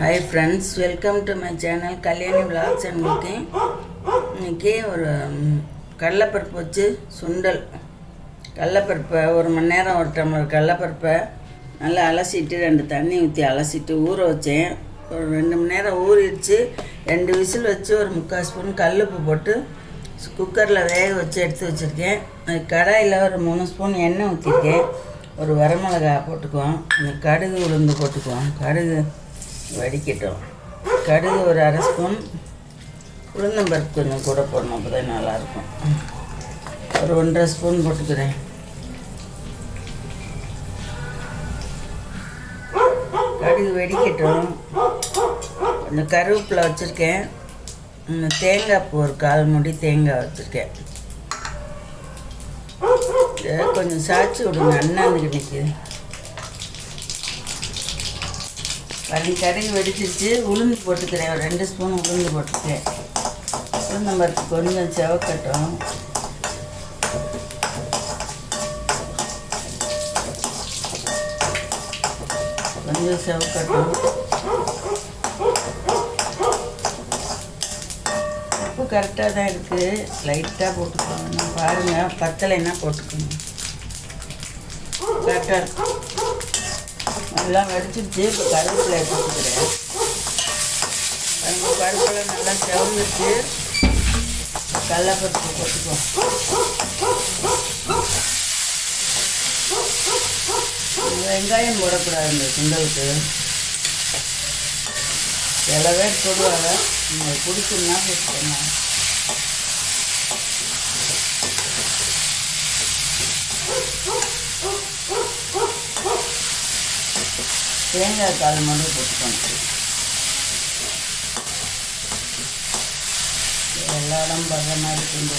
Hi friends welcome to my channel Kalyani vlogs and cooking இன்றைக்கி ஒரு கடலப்பருப்பு வச்சு சுண்டல். கடலப்பருப்பை ஒரு மணி நேரம் ஒரு டம்ளர் கடலப்பருப்பை நல்லா அலசிட்டு ரெண்டு தண்ணி ஊற்றி அலசிட்டு ஊற வச்சேன். ஒரு ரெண்டு மணி நேரம் ஊறிடுச்சு. ரெண்டு விசில் வச்சு ஒரு முக்கால் ஸ்பூன் கல்லுப்பு போட்டு குக்கரில் வேக வச்சு எடுத்து வச்சுருக்கேன். அது கடாயில் ஒரு மூணு ஸ்பூன் எண்ணெய் ஊற்றிருக்கேன் ஒரு வரமிளகா போட்டுக்குவோம். அந்த கடுகு உளுந்து போட்டுக்குவோம். கடுகு வடிக்கட்டும். கடுகு ஒரு அரை ஸ்பூன் உளுந்தம்பருப்பு கொஞ்சம் கூட போடணும் அப்போ தான் நல்லாயிருக்கும். ஒரு ஒன்றரை ஸ்பூன் போட்டுக்கிறேன். கடுகு வெடிக்கட்டும். கொஞ்சம் கருவேப்பிலை வச்சுருக்கேன். தேங்காய் பூ ஒரு கால் மூடி தேங்காய் வச்சுருக்கேன். கொஞ்சம் சாய்ச்சி விடுங்க அண்ணாந்துக்கு நிற்குது வரி கடுகு வெடிச்சிருச்சு உளுந்து போட்டுக்கிறேன். ஒரு ரெண்டு ஸ்பூன் உளுந்து போட்டுக்கிறேன் உளுந்தம்பருப்பு கொஞ்சம் செவக்கட்டும். கொஞ்சம் செவக்கட்டும். உப்பு கரெக்டாக தான் இருக்குது லைட்டாக போட்டுக்கோங்க. பாருங்கள் பத்தலைன்னா போட்டுக்கணும் கரெக்டாக இருக்கும். எல்லாம் வடிச்சிருச்சு இப்போ கருவேப்பிலை எடுத்துக்கிறேன் பாருங்க கருவேப்பிலை நல்லா செவந்துச்சு கடலப்பருப்பு போட்டுக்குவோம் வெங்காயம் போடக்கூடாது இந்த சுண்டலுக்கு. சில பேர் போடுவாங்க. உங்களுக்கு பிடிக்கும்னா போட்டுக்கோங்க. தேங்காய் கால் மட்டும் போட்டுக்கோங்க எல்லா இடம் படுற மாதிரி கொண்டு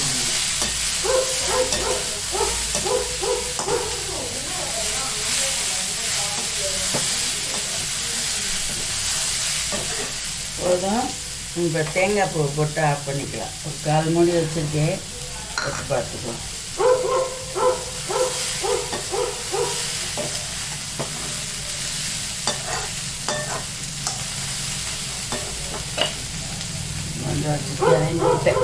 போதும். இப்போ தேங்காய் பூ போட்டு ஆஃப் பண்ணிக்கலாம். ஒரு கால் மூடி வச்சுருக்கேன். பார்த்துக்கலாம். பார்த்துக்கோ போட்டேன்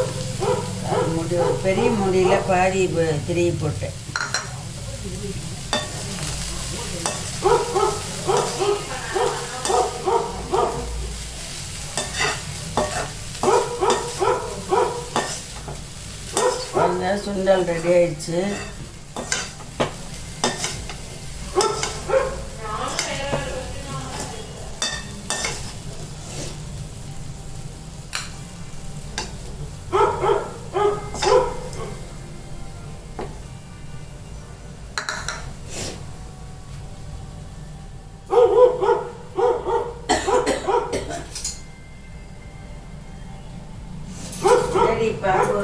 முடி ஒரு பெரிய முடியில் பாதி திரிய போட்டேன். சுண்டல் ரெடி ஆயிடுச்சு. சரி பாபு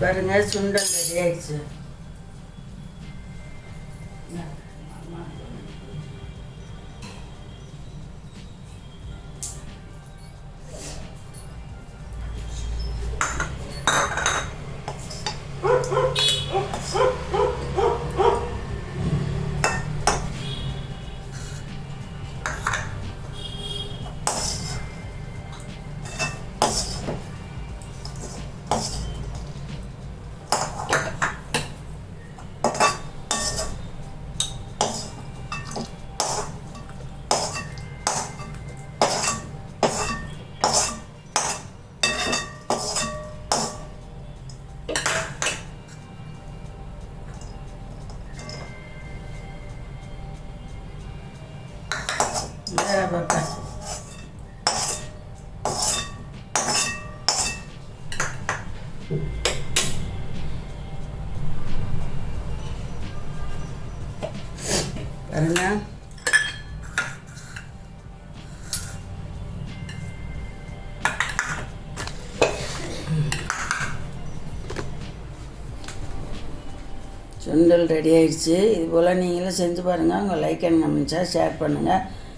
பாருங்க சுண்டல் ரெடி ஆயிடுச்சு. இந்தா, அம்மா. பாருங்க. சுண்டல் ரெடி ஆயிடுச்சு. இது போல் நீங்களும் செஞ்சு பாருங்கள் உங்கள் லைக் அண்ட் கமெண்ட்ஸாக ஷேர் பண்ணுங்கள்